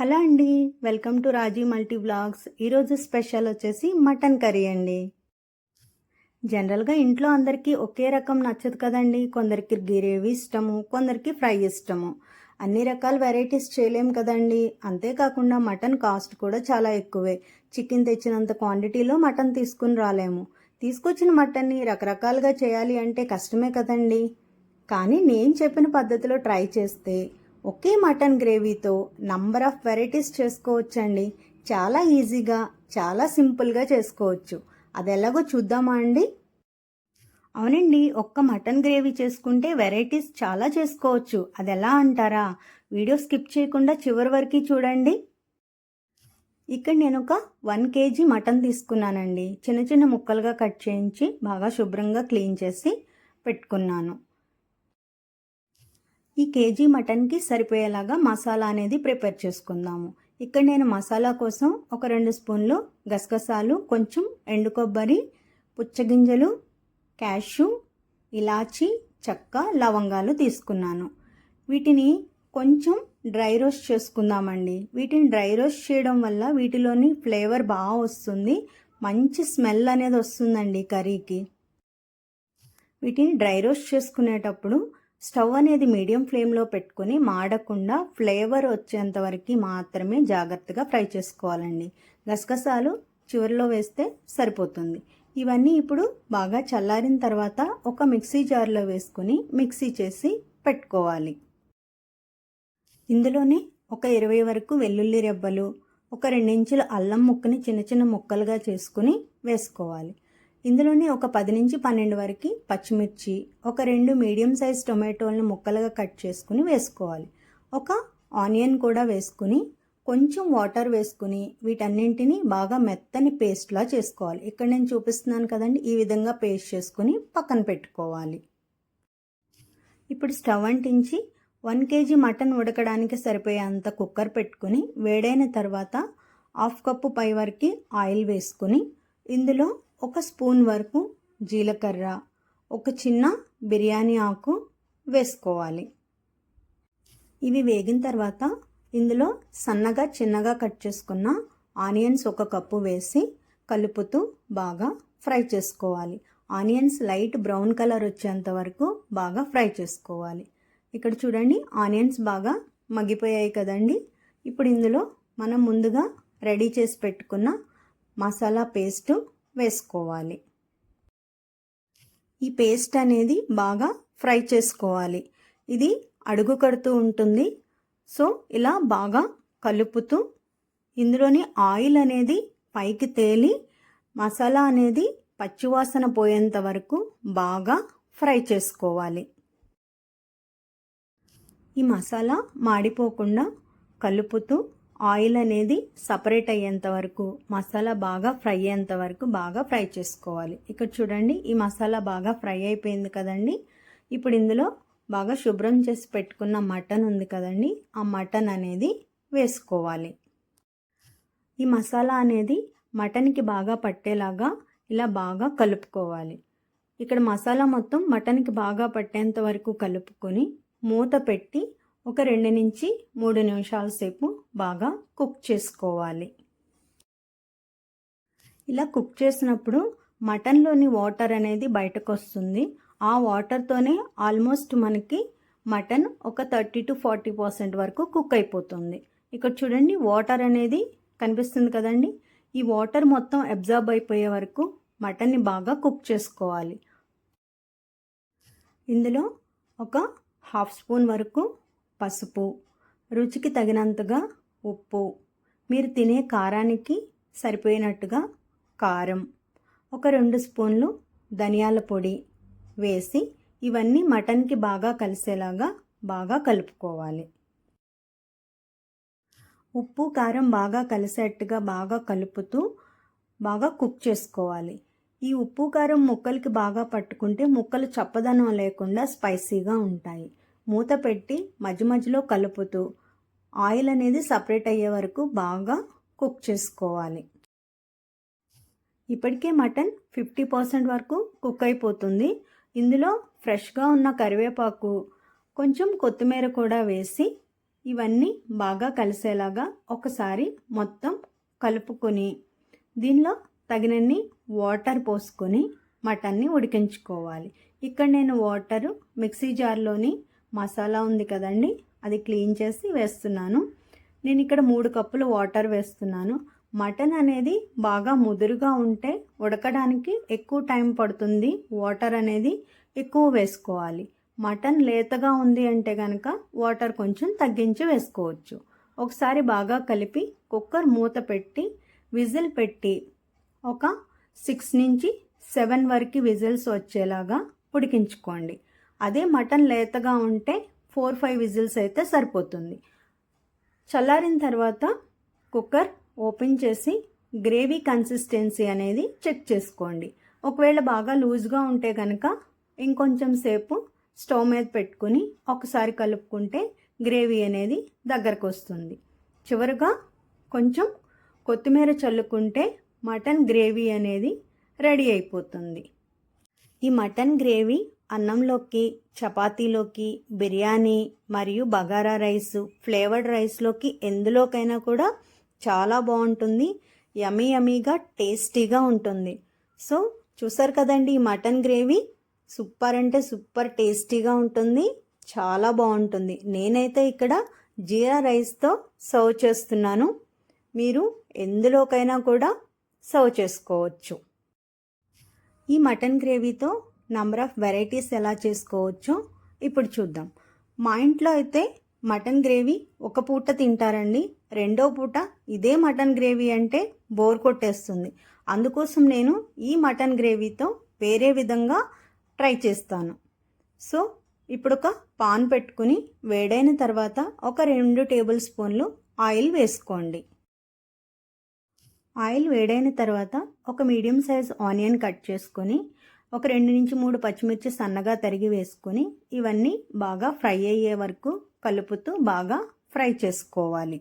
Hello అండి welcome to Raji multi blogs ఈరోజు special వచ్చేసి మటన్ కర్రీ అండి. జనరల్గా ఇంట్లో అందరికీ ఒకే రకం నచ్చదు కదండి. కొందరికి గ్రేవీ ఇష్టము కొందరికి ఫ్రై ఇష్టము. అన్ని రకాల వెరైటీస్ చేయలేం కదండి. అంతేకాకుండా మటన్ కాస్ట్ కూడా చాలా ఎక్కువే. చికెన్ తెచ్చినంత క్వాంటిటీలో మటన్ తీసుకుని రాలేము. తీసుకొచ్చిన మటన్ని రకరకాలుగా చేయాలి అంటే కష్టమే కదండి. కానీ నేను చెప్పిన పద్ధతిలో ట్రై చేస్తే ఒకే మటన్ గ్రేవీతో నంబర్ ఆఫ్ వెరైటీస్ చేసుకోవచ్చండి. చాలా ఈజీగా చాలా సింపుల్గా చేసుకోవచ్చు. అది ఎలాగో చూద్దామా అండి? అవునండి ఒక్క మటన్ గ్రేవీ చేసుకుంటే వెరైటీస్ చాలా చేసుకోవచ్చు. అది ఎలా అంటారా? వీడియో స్కిప్ చేయకుండా చివరి వరకు చూడండి. ఇక్కడ నేను ఒక వన్ కేజీ మటన్ తీసుకున్నానండి. చిన్న చిన్న ముక్కలుగా కట్ చేయించి బాగా శుభ్రంగా క్లీన్ చేసి పెట్టుకున్నాను. ఈ కేజీ మటన్కి సరిపోయేలాగా మసాలా అనేది ప్రిపేర్ చేసుకుందాము. ఇక్కడ నేను మసాలా కోసం ఒక రెండు స్పూన్లు గసగసాలు కొంచెం ఎండు కొబ్బరి పుచ్చగింజలు క్యాషు ఇలాచి చెక్క లవంగాలు తీసుకున్నాను. వీటిని కొంచెం డ్రై రోస్ట్ చేసుకుందామండి. వీటిని డ్రై రోస్ట్ చేయడం వల్ల వీటిలోని ఫ్లేవర్ బాగా వస్తుంది. మంచి స్మెల్ అనేది వస్తుందండి కర్రీకి. వీటిని డ్రై రోస్ట్ చేసుకునేటప్పుడు స్టవ్ అనేది మీడియం ఫ్లేమ్లో పెట్టుకొని మాడకుండా ఫ్లేవర్ వచ్చేంత వరకు మాత్రమే జాగ్రత్తగా ఫ్రై చేసుకోవాలండి. గసగసాలు చివరిలో వేస్తే సరిపోతుంది. ఇవన్నీ ఇప్పుడు బాగా చల్లారిన తర్వాత ఒక మిక్సీ జార్లో వేసుకుని మిక్సీ చేసి పెట్టుకోవాలి. ఇందులోనే ఒక ఇరవై వరకు వెల్లుల్లి రెబ్బలు ఒక రెండించుల అల్లం ముక్కని చిన్న చిన్న ముక్కలుగా చేసుకుని వేసుకోవాలి. ఇందులోనే ఒక పది నుంచి పన్నెండు వరకు పచ్చిమిర్చి ఒక రెండు మీడియం సైజ్ టొమాటోలను ముక్కలుగా కట్ చేసుకుని వేసుకోవాలి. ఒక ఆనియన్ కూడా వేసుకుని కొంచెం వాటర్ వేసుకుని వీటన్నింటినీ బాగా మెత్తని పేస్ట్లా చేసుకోవాలి. ఇక్కడ నేను చూపిస్తున్నాను కదండి ఈ విధంగా పేస్ట్ చేసుకుని పక్కన పెట్టుకోవాలి. ఇప్పుడు స్టవ్ అంటించి వన్ కేజీ మటన్ ఉడకడానికి సరిపోయేంత కుక్కర్ పెట్టుకుని వేడైన తర్వాత హాఫ్ కప్పు పై వరకు ఆయిల్ వేసుకుని ఇందులో ఒక స్పూన్ వరకు జీలకర్ర ఒక చిన్న బిర్యానీ ఆకు వేసుకోవాలి. ఇవి వేగిన తర్వాత ఇందులో సన్నగా చిన్నగా కట్ చేసుకున్న ఆనియన్స్ ఒక కప్పు వేసి కలుపుతూ బాగా ఫ్రై చేసుకోవాలి. ఆనియన్స్ లైట్ బ్రౌన్ కలర్ వచ్చేంత వరకు బాగా ఫ్రై చేసుకోవాలి. ఇక్కడ చూడండి ఆనియన్స్ బాగా మగ్గిపోయాయి కదండి. ఇప్పుడు ఇందులో మనం ముందుగా రెడీ చేసి పెట్టుకున్న మసాలా పేస్టు వేసుకోవాలి. ఈ పేస్ట్ అనేది బాగా ఫ్రై చేసుకోవాలి. ఇది అడుగు కడుతూ ఉంటుంది. సో ఇలా బాగా కలుపుతూ ఇందులోని ఆయిల్ అనేది పైకి తేలి మసాలా అనేది పచ్చివాసన పోయేంత వరకు బాగా ఫ్రై చేసుకోవాలి. ఈ మసాలా మాడిపోకుండా కలుపుతూ ఆయిల్ అనేది సపరేట్ అయ్యేంత వరకు మసాలా బాగా ఫ్రై అయ్యేంత వరకు బాగా ఫ్రై చేసుకోవాలి. ఇక్కడ చూడండి ఈ మసాలా బాగా ఫ్రై అయిపోయింది కదండి. ఇప్పుడు ఇందులో బాగా శుభ్రం చేసి పెట్టుకున్న మటన్ ఉంది కదండి. ఆ మటన్ అనేది వేసుకోవాలి. ఈ మసాలా అనేది మటన్కి బాగా పట్టేలాగా ఇలా బాగా కలుపుకోవాలి. ఇక్కడ మసాలా మొత్తం మటన్కి బాగా పట్టేంత వరకు కలుపుకొని మూత పెట్టి ఒక రెండు నుంచి మూడు నిమిషాల సేపు బాగా కుక్ చేసుకోవాలి. ఇలా కుక్ చేసినప్పుడు మటన్లోని వాటర్ అనేది బయటకు వస్తుంది ఆ వాటర్తోనే ఆల్మోస్ట్ మనకి మటన్ ఒక థర్టీ టు ఫార్టీ పర్సెంట్ వరకు కుక్ అయిపోతుంది. ఇక్కడ చూడండి వాటర్ అనేది కనిపిస్తుంది కదండి. ఈ వాటర్ మొత్తం అబ్జర్బ్ అయిపోయే వరకు మటన్ని బాగా కుక్ చేసుకోవాలి. ఇందులో ఒక హాఫ్ స్పూన్ వరకు పసుపు. రుచికి తగినంతగా ఉప్పు. మీరు తినే కారానికి సరిపోయినట్టుగా కారం. ఒక రెండు స్పూన్లు ధనియాల పొడి వేసి ఇవన్నీ మటన్కి బాగా కలిసేలాగా బాగా కలుపుకోవాలి. ఉప్పు కారం బాగా కలిసేట్టుగా బాగా కలుపుతూ బాగా కుక్ చేసుకోవాలి. ఈ ఉప్పు కారం ముక్కలకి బాగా పట్టుకుంటే ముక్కలు చప్పదనం లేకుండా స్పైసీగా ఉంటాయి. మూత పెట్టి మధ్య మధ్యలో కలుపుతూ ఆయిల్ అనేది సపరేట్ అయ్యే వరకు బాగా కుక్ చేసుకోవాలి. ఇప్పటికే మటన్ ఫిఫ్టీ పర్సెంట్ వరకు కుక్ అయిపోతుంది. ఇందులో ఫ్రెష్గా ఉన్న కరివేపాకు కొంచెం కొత్తిమీర కూడా వేసి ఇవన్నీ బాగా కలిసేలాగా ఒకసారి మొత్తం కలుపుకొని దీనిలో తగినన్ని వాటర్ పోసుకొని మటన్ని ఉడికించుకోవాలి. ఇక్కడ నేను వాటరు మిక్సీ జార్లోని మసాలా ఉంది కదండి అది క్లీన్ చేసి వేస్తున్నాను. నేను ఇక్కడ మూడు కప్పులు వాటర్ వేస్తున్నాను. మటన్ అనేది బాగా ముదురుగా ఉంటే ఉడకడానికి ఎక్కువ టైం పడుతుంది. వాటర్ అనేది ఎక్కువ వేసుకోవాలి. మటన్ లేతగా ఉంది అంటే కనుక వాటర్ కొంచెం తగ్గించి వేసుకోవచ్చు. ఒకసారి బాగా కలిపి కుక్కర్ మూత పెట్టి విజిల్ పెట్టి ఒక సిక్స్ నుంచి సెవెన్ వరకు విజిల్స్ వచ్చేలాగా ఉడికించుకోండి. అదే మటన్ లేతగా ఉంటే ఫోర్ ఫైవ్ విజిల్స్ అయితే సరిపోతుంది. చల్లారిన తర్వాత కుక్కర్ ఓపెన్ చేసి గ్రేవీ కన్సిస్టెన్సీ అనేది చెక్ చేసుకోండి. ఒకవేళ బాగా లూజ్గా ఉంటే కనుక ఇంకొంచెం సేపు స్టవ్ మీద పెట్టుకుని ఒకసారి కలుపుకుంటే గ్రేవీ అనేది దగ్గరకు వస్తుంది చివరిగా కొంచెం కొత్తిమీర చల్లుకుంటే మటన్ గ్రేవీ అనేది రెడీ అయిపోతుంది. ఈ మటన్ గ్రేవీ అన్నంలోకి చపాతీలోకి బిర్యానీ మరియు బగారా రైస్ ఫ్లేవర్డ్ రైస్లోకి ఎందులోకైనా కూడా చాలా బాగుంటుంది. యమీ యమీగా టేస్టీగా ఉంటుంది. సో చూసారు కదండి ఈ మటన్ గ్రేవీ? సూపర్ అంటే సూపర్ టేస్టీగా ఉంటుంది. చాలా బాగుంటుంది. నేనైతే ఇక్కడ జీరా రైస్తో సర్వ్ చేస్తున్నాను. మీరు ఎందులోకైనా కూడా సర్వ్ చేసుకోవచ్చు. ఈ మటన్ గ్రేవీతో నంబర్ ఆఫ్ వెరైటీస్ ఎలా చేసుకోవచ్చో ఇప్పుడు చూద్దాం. మా ఇంట్లో అయితే మటన్ గ్రేవీ ఒక పూట తింటారండి. రెండో పూట ఇదే మటన్ గ్రేవీ అంటే బోర్ కొట్టేస్తుంది. అందుకోసం నేను ఈ మటన్ గ్రేవీతో వేరే విధంగా ట్రై చేస్తాను. సో ఇప్పుడు ఒక పాన్ పెట్టుకుని వేడైన తర్వాత ఒక రెండు టేబుల్ స్పూన్లు ఆయిల్ వేసుకోండి. ఆయిల్ వేడైన తర్వాత ఒక మీడియం సైజ్ ఆనియన్ కట్ చేసుకొని ఒక రెండు నుంచి మూడు పచ్చిమిర్చి సన్నగా తరిగి వేసుకొని ఇవన్నీ బాగా ఫ్రై అయ్యే వరకు కలుపుతూ బాగా ఫ్రై చేసుకోవాలి.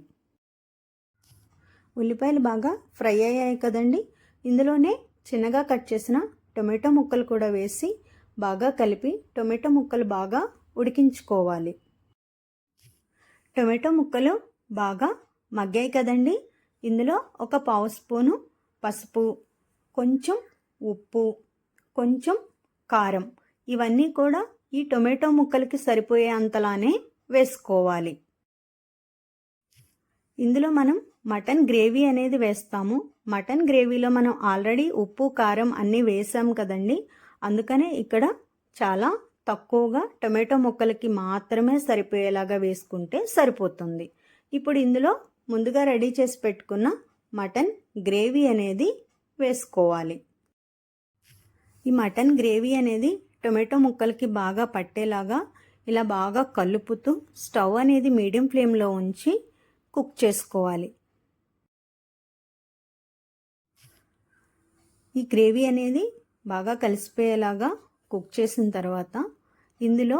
ఉల్లిపాయలు బాగా ఫ్రై అయ్యాయి కదండి? ఇందులోనే చిన్నగా కట్ చేసిన టొమాటో ముక్కలు కూడా వేసి బాగా కలిపి టొమాటో ముక్కలు బాగా ఉడికించుకోవాలి. టొమాటో ముక్కలు బాగా మగ్గాయి కదండి? ఇందులో ఒక పావు స్పూను పసుపు కొంచెం ఉప్పు కొంచెం కారం. ఇవన్నీ కూడా ఈ టొమాటో ముక్కలకి సరిపోయే అంతలానే వేసుకోవాలి. ఇందులో మనం మటన్ గ్రేవీ అనేది వేస్తాము. మటన్ గ్రేవీలో మనం ఆల్రెడీ ఉప్పు కారం అన్నీ వేసాం కదండి. అందుకనే ఇక్కడ చాలా తక్కువగా టొమాటో ముక్కలకి మాత్రమే సరిపోయేలాగా వేసుకుంటే సరిపోతుంది. ఇప్పుడు ఇందులో ముందుగా రెడీ చేసి పెట్టుకున్న మటన్ గ్రేవీ అనేది వేసుకోవాలి. ఈ మటన్ గ్రేవీ అనేది టొమాటో ముక్కలకి బాగా పట్టేలాగా ఇలా బాగా కలుపుతూ స్టవ్ అనేది మీడియం ఫ్లేమ్లో ఉంచి కుక్ చేసుకోవాలి. ఈ గ్రేవీ అనేది బాగా కలిసిపోయేలాగా కుక్ చేసిన తర్వాత ఇందులో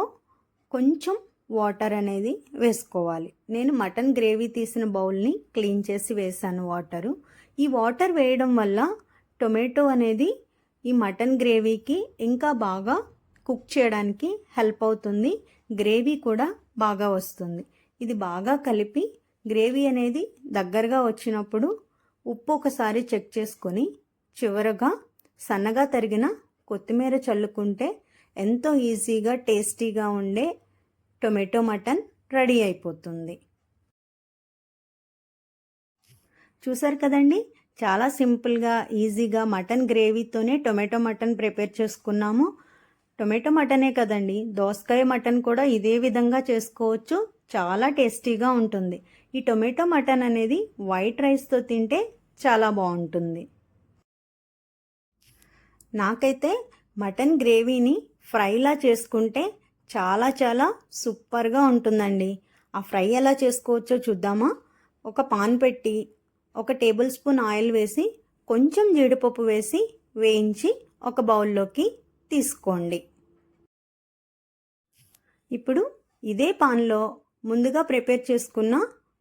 కొంచెం వాటర్ అనేది వేసుకోవాలి. నేను మటన్ గ్రేవీ తీసిన బౌల్ని క్లీన్ చేసి వేసాను వాటరు. ఈ వాటర్ వేయడం వల్ల టొమాటో అనేది ఈ మటన్ గ్రేవీకి ఇంకా బాగా కుక్ చేయడానికి హెల్ప్ అవుతుంది. గ్రేవీ కూడా బాగా వస్తుంది. ఇది బాగా కలిపి గ్రేవీ అనేది దగ్గరగా వచ్చినప్పుడు ఉప్పు ఒకసారి చెక్ చేసుకొని చివరగా సన్నగా తరిగిన కొత్తిమీర చల్లుకుంటే ఎంతో ఈజీగా టేస్టీగా ఉండే టొమాటో మటన్ రెడీ అయిపోతుంది. చూసారు కదండి? చాలా సింపుల్గా ఈజీగా మటన్ గ్రేవీతోనే టొమాటో మటన్ ప్రిపేర్ చేసుకున్నాము. టొమాటో మటనే కదండి? దోసకాయ మటన్ కూడా ఇదే విధంగా చేసుకోవచ్చు. చాలా టేస్టీగా ఉంటుంది. ఈ టొమాటో మటన్ అనేది వైట్ రైస్తో తింటే చాలా బాగుంటుంది. నాకైతే మటన్ గ్రేవీని ఫ్రైలా చేసుకుంటే చాలా చాలా సూపర్గా ఉంటుందండి. ఆ ఫ్రై ఎలా చేసుకోవచ్చో చూద్దామా? ఒక పాన్ పెట్టి ఒక టేబుల్ స్పూన్ ఆయిల్ వేసి కొంచెం జీడిపప్పు వేసి వేయించి ఒక బౌల్లోకి తీసుకోండి. ఇప్పుడు ఇదే పాన్లో ముందుగా ప్రిపేర్ చేసుకున్న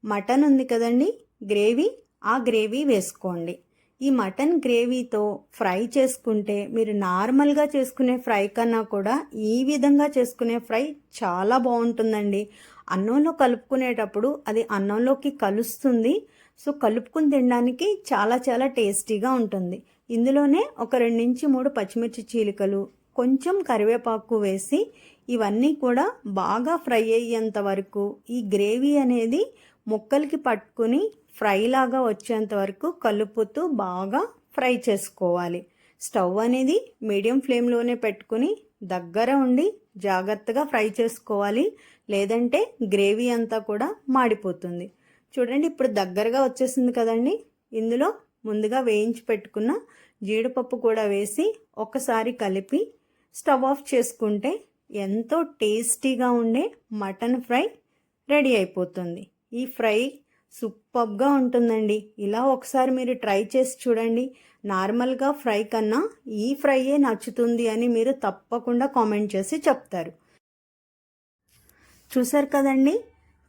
మటన్ ఉంది కదండి గ్రేవీ ఆ గ్రేవీ వేసుకోండి. ఈ మటన్ గ్రేవీతో ఫ్రై చేసుకుంటే మీరు నార్మల్గా చేసుకునే ఫ్రై కన్నా కూడా ఈ విధంగా చేసుకునే ఫ్రై చాలా బాగుంటుందండి. అన్నంలో కలుపుకునేటప్పుడు అది అన్నంలోకి కలుస్తుంది. సో కలుపుకుని తినడానికి చాలా చాలా టేస్టీగా ఉంటుంది. ఇందులోనే ఒక రెండు నుంచి మూడు పచ్చిమిర్చి చీలికలు కొంచెం కరివేపాకు వేసి ఇవన్నీ కూడా బాగా ఫ్రై అయ్యేంత వరకు ఈ గ్రేవీ అనేది ముక్కలకి పట్టుకుని ఫ్రై లాగా వచ్చేంత వరకు కలుపుతూ బాగా ఫ్రై చేసుకోవాలి. స్టవ్ అనేది మీడియం ఫ్లేమ్లోనే పెట్టుకుని దగ్గర ఉండి జాగ్రత్తగా ఫ్రై చేసుకోవాలి. లేదంటే గ్రేవీ అంతా కూడా మాడిపోతుంది. చూడండి ఇప్పుడు దగ్గరగా వచ్చేసింది కదండి. ఇందులో ముందుగా వేయించి పెట్టుకున్న జీడిపప్పు కూడా వేసి ఒకసారి కలిపి స్టవ్ ఆఫ్ చేసుకుంటే ఎంతో టేస్టీగా ఉండే మటన్ ఫ్రై రెడీ అయిపోతుంది. ఈ ఫ్రై సూపర్గా ఉంటుందండి. ఇలా ఒకసారి మీరు ట్రై చేసి చూడండి. నార్మల్గా ఫ్రై కన్నా ఈ ఫ్రైయే నచ్చుతుంది అని మీరు తప్పకుండా కామెంట్ చేసి చెప్తారు. చూసారు కదండి?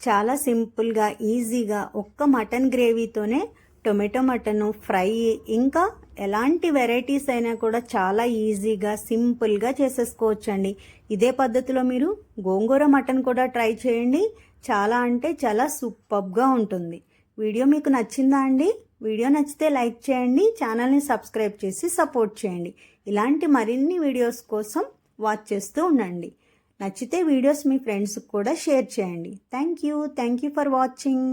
చాలా సింపుల్గా ఈజీగా ఒక్క మటన్ గ్రేవీతోనే టొమాటో మటన్ ఫ్రై ఇంకా ఎలాంటి వెరైటీస్ అయినా కూడా చాలా ఈజీగా సింపుల్గా చేసేసుకోవచ్చండి. ఇదే పద్ధతిలో మీరు గోంగూర మటన్ కూడా ట్రై చేయండి. చాలా అంటే చాలా సూపర్గా ఉంటుంది. వీడియో మీకు నచ్చిందా అండి? వీడియో నచ్చితే లైక్ చేయండి ఛానల్ని సబ్స్క్రైబ్ చేసి సపోర్ట్ చేయండి. ఇలాంటి మరిన్ని వీడియోస్ కోసం వాచ్ చేస్తూ ఉండండి. నచ్చితే వీడియోస్ మీ ఫ్రెండ్స్కి కూడా షేర్ చేయండి. Thank you. Thank you for watching.